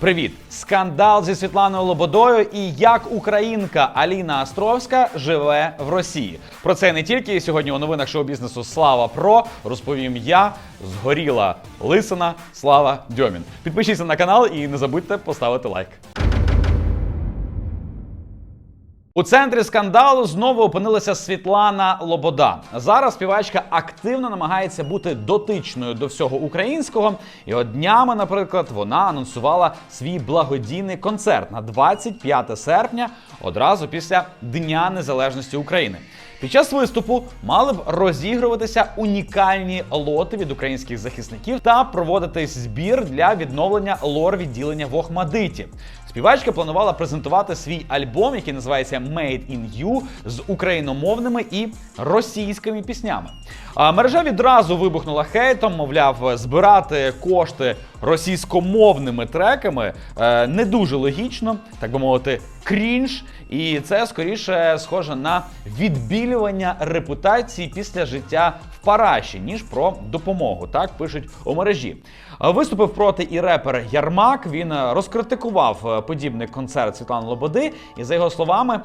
Привіт! Скандал зі Світланою Лободою і як українка Аліна Островська живе в Росії. Про це не тільки сьогодні у новинах шоу-бізнесу Слава Про розповім я, згоріла лисина Слава Дьомін. Підпишіться на канал і не забудьте поставити лайк. У центрі скандалу знову опинилася Світлана Лобода. Зараз співачка активно намагається бути дотичною до всього українського. І от днями, наприклад, вона анонсувала свій благодійний концерт на 25 серпня, одразу після Дня Незалежності України. Під час виступу мали б розігруватися унікальні лоти від українських захисників та проводитись збір для відновлення лор відділення в Охмадиті. Співачка планувала презентувати свій альбом, який називається Made in You з україномовними і російськими піснями. А мережа відразу вибухнула хейтом, мовляв, збирати кошти російськомовними треками е, не дуже логічно, так би мовити, крінж. І це скоріше схоже на відбілювання репутації після життя параші, ніж про допомогу. Так пишуть у мережі. Е, Виступив проти і репер Ярмак. Він е, розкритикував е, подібний концерт Світлани Лободи. І за його словами,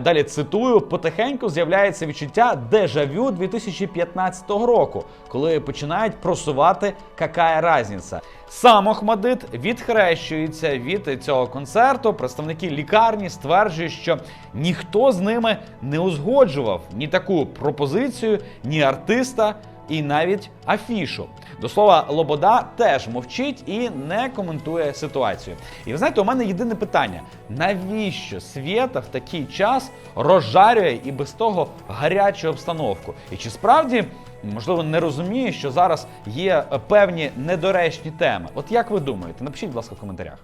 далі цитую: потихеньку з'являється відчуття дежавю 2015 року, коли починають просувати какая разниця. Сам Охмадит відхрещується від цього концерту. Представники лікарні стверджують, що ніхто з ними не узгоджував ні таку пропозицію, ні артиста. І навіть афішу. До слова, Лобода теж мовчить і не коментує ситуацію. І ви знаєте, у мене єдине питання: навіщо Свєта в такий час розжарює і без того гарячу обстановку? І чи справді можливо не розуміє, що зараз є певні недоречні теми? От як ви думаєте? Напишіть, будь ласка, в коментарях.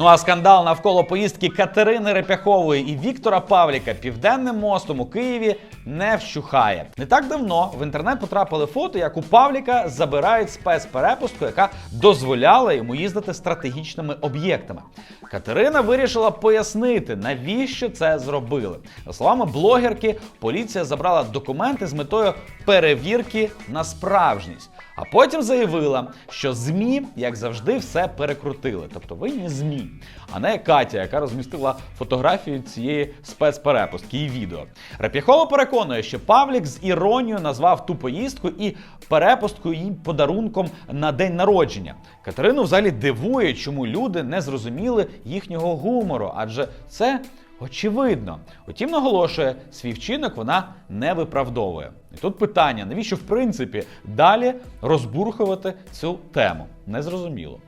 Ну а скандал навколо поїздки Катерини Репяхової і Віктора Павліка південним мостом у Києві не вщухає. Не так давно в інтернет потрапили фото, як у Павліка забирають спецперепустку, яка дозволяла йому їздити стратегічними об'єктами. Катерина вирішила пояснити, навіщо це зробили. За словами блогерки, поліція забрала документи з метою перевірки на справжність. А потім заявила, що ЗМІ, як завжди, все перекрутили. Тобто винні ЗМІ, а не Катя, яка розмістила фотографію цієї спецперепустки і відео. Реп'яхова переконує, що Павлік з іронією назвав ту поїздку і перепустку їй подарунком на день народження. Катерину взагалі дивує, чому люди не зрозуміли їхнього гумору, адже це Очевидно, утім наголошує, свій вчинок вона не виправдовує. І тут питання: навіщо в принципі далі розбурхувати цю тему? Незрозуміло.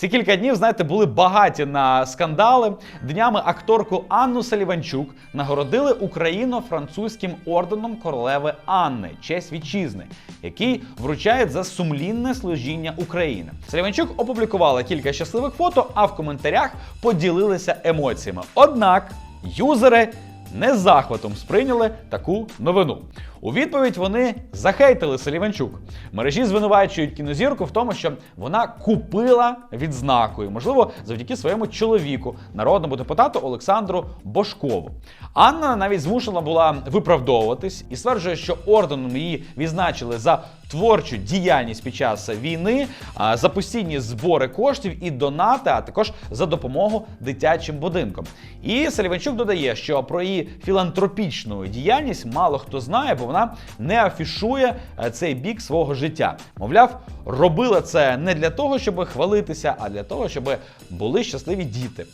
Ці кілька днів, знаєте, були багаті на скандали. Днями акторку Анну Саліванчук нагородили Україно-французьким орденом королеви Анни, честь вітчизни, який вручають за сумлінне служіння України. Саліванчук опублікувала кілька щасливих фото, а в коментарях поділилися емоціями. Однак юзери не захватом сприйняли таку новину. У відповідь вони захейтили Саліванчук. Мережі звинувачують кінозірку в тому, що вона купила відзнаку, і, можливо, завдяки своєму чоловіку, народному депутату Олександру Бошкову. Анна навіть змушена була виправдовуватись і стверджує, що орденом її відзначили за творчу діяльність під час війни, за постійні збори коштів і донати, а також за допомогу дитячим будинкам. І Саліванчук додає, що про її філантропічну діяльність мало хто знає, бо вона не афішує е, цей бік свого життя. Мовляв, робила це не для того, щоб хвалитися, а для того, щоб були щасливі діти.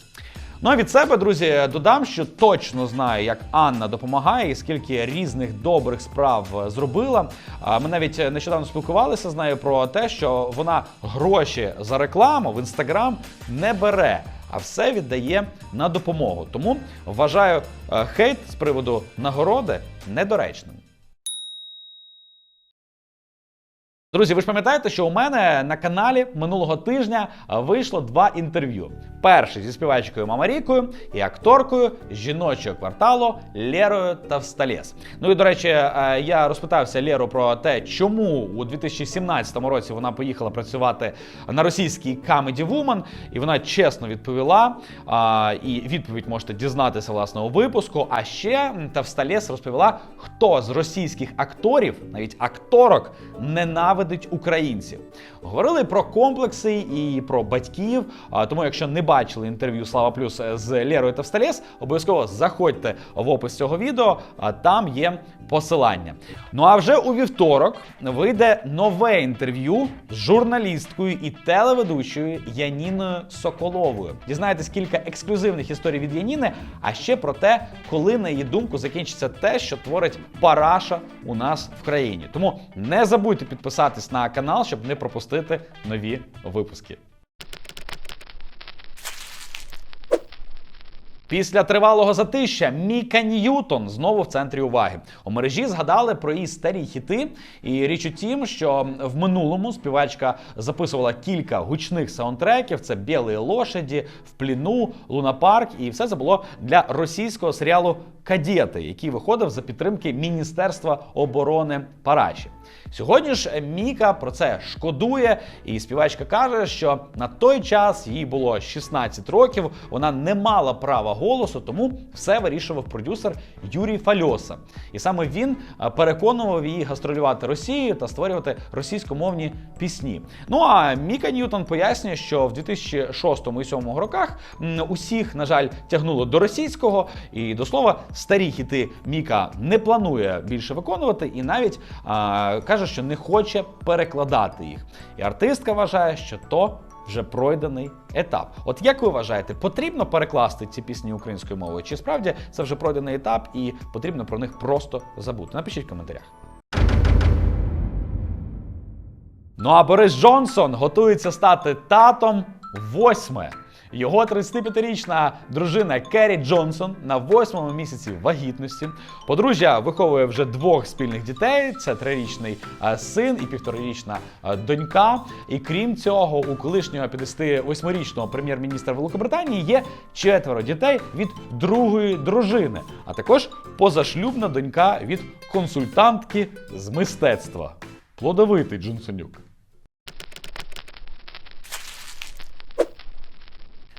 Ну а від себе, друзі, додам, що точно знаю, як Анна допомагає і скільки різних добрих справ зробила. Ми навіть нещодавно спілкувалися з нею про те, що вона гроші за рекламу в інстаграм не бере. А все віддає на допомогу. Тому вважаю е, хейт з приводу нагороди недоречним. Друзі, ви ж пам'ятаєте, що у мене на каналі минулого тижня вийшло два інтерв'ю. Перший зі співачкою Мамарікою і акторкою жіночого кварталу Лерою Тавсталєс. Ну і до речі, е, я розпитався Леру про те, чому у 2017 році вона поїхала працювати на російський Comedy Woman, і вона чесно відповіла. І відповідь можете дізнатися власне у випуску. А ще Тавсталєс розповіла, хто з російських акторів, навіть акторок, ненавидить українців. Говорили про комплекси і про батьків. Тому, якщо не бачили інтерв'ю Слава Плюс з Лерою Тавсталєс, обов'язково заходьте в опис цього відео, а там є посилання. Ну а вже у вівторок вийде нове інтерв'ю з журналісткою і телеведучою Яніною Соколовою. Дізнаєтесь кілька ексклюзивних історій від Яніни, а ще про те, коли на її думку закінчиться те, що творить параша у нас в країні. Тому не забудьте підписатись на канал, щоб не пропустити нові випуски. Після тривалого затища Міка Ньютон знову в центрі уваги. У мережі згадали про її старі хіти. І річ у тім, що в минулому співачка записувала кілька гучних саундтреків: це «Білі лошаді, в пліну, Лунапарк, і все це було для російського серіалу Кадети, який виходив за підтримки Міністерства оборони Параші. Сьогодні ж Міка про це шкодує, і співачка каже, що на той час їй було 16 років, вона не мала права голосу, тому все вирішував продюсер Юрій Фальоса. І саме він переконував її гастролювати Росією та створювати російськомовні пісні. Ну а Міка Ньютон пояснює, що в 2006 і 2007 роках усіх, на жаль, тягнуло до російського. І до слова, старі хіти Міка не планує більше виконувати, і навіть а, каже, що не хоче перекладати їх. І артистка вважає, що то вже пройдений етап. От як ви вважаєте, потрібно перекласти ці пісні українською мовою? Чи справді це вже пройдений етап і потрібно про них просто забути? Напишіть в коментарях. Ну а Борис Джонсон готується стати татом восьме. Його 35-річна дружина Керрі Джонсон на восьмому місяці вагітності. Подружжя виховує вже двох спільних дітей: це трирічний е, син і півторарічна е, донька. І крім цього, у колишнього 58-річного прем'єр-міністра Великобританії є четверо дітей від другої дружини, а також позашлюбна донька від консультантки з мистецтва. Плодовитий Джонсонюк.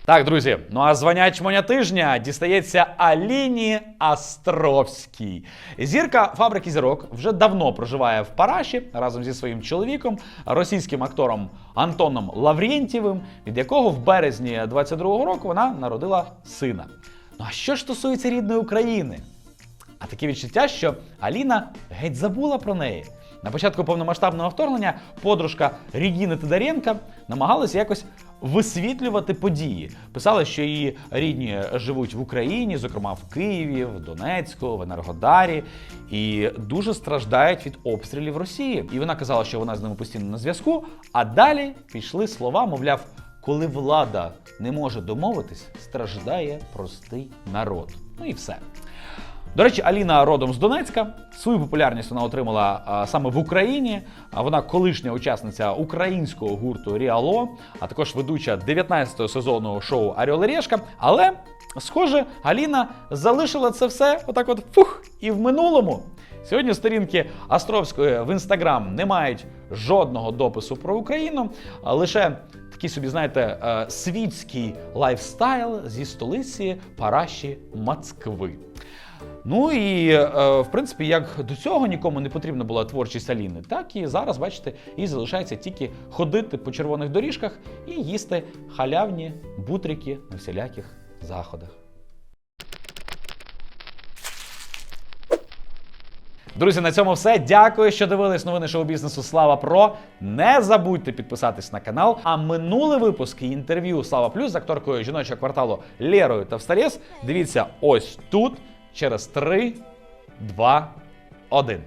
Так, друзі, ну а звання чмоня тижня дістається Аліні Астровській. Зірка фабрики зірок вже давно проживає в Параші разом зі своїм чоловіком, російським актором Антоном Лаврєнтєвим, від якого в березні 22-го року вона народила сина. Ну а що ж стосується рідної України? А таке відчуття, що Аліна геть забула про неї. На початку повномасштабного вторгнення подружка Регіни Тодоренка намагалася якось висвітлювати події. Писали, що її рідні живуть в Україні, зокрема в Києві, в Донецьку, в Енергодарі, і дуже страждають від обстрілів Росії. І вона казала, що вона з ними постійно на зв'язку. А далі пішли слова, мовляв, коли влада не може домовитись, страждає простий народ. Ну і все. До речі, Аліна родом з Донецька. Свою популярність вона отримала саме в Україні. Вона колишня учасниця українського гурту Ріало, а також ведуча 19-го сезону шоу Орел Решка. Але, схоже, Аліна залишила це все отак, от фух, і в минулому. Сьогодні сторінки Островської в інстаграм не мають жодного допису про Україну, а лише такий собі, знаєте, е, світський лайфстайл зі столиці Параші Москви. Ну і е, в принципі, як до цього нікому не потрібна була творчість Аліни, так і зараз, бачите, їй залишається тільки ходити по червоних доріжках і їсти халявні бутрики на всіляких заходах. Друзі, на цьому все. Дякую, що дивились новини шоу бізнесу Слава Про. Не забудьте підписатись на канал. А минулий випуск і інтерв'ю Слава Плюс з акторкою жіночого кварталу Лерою Тавстарєс. Дивіться ось тут через 3, 2, 1.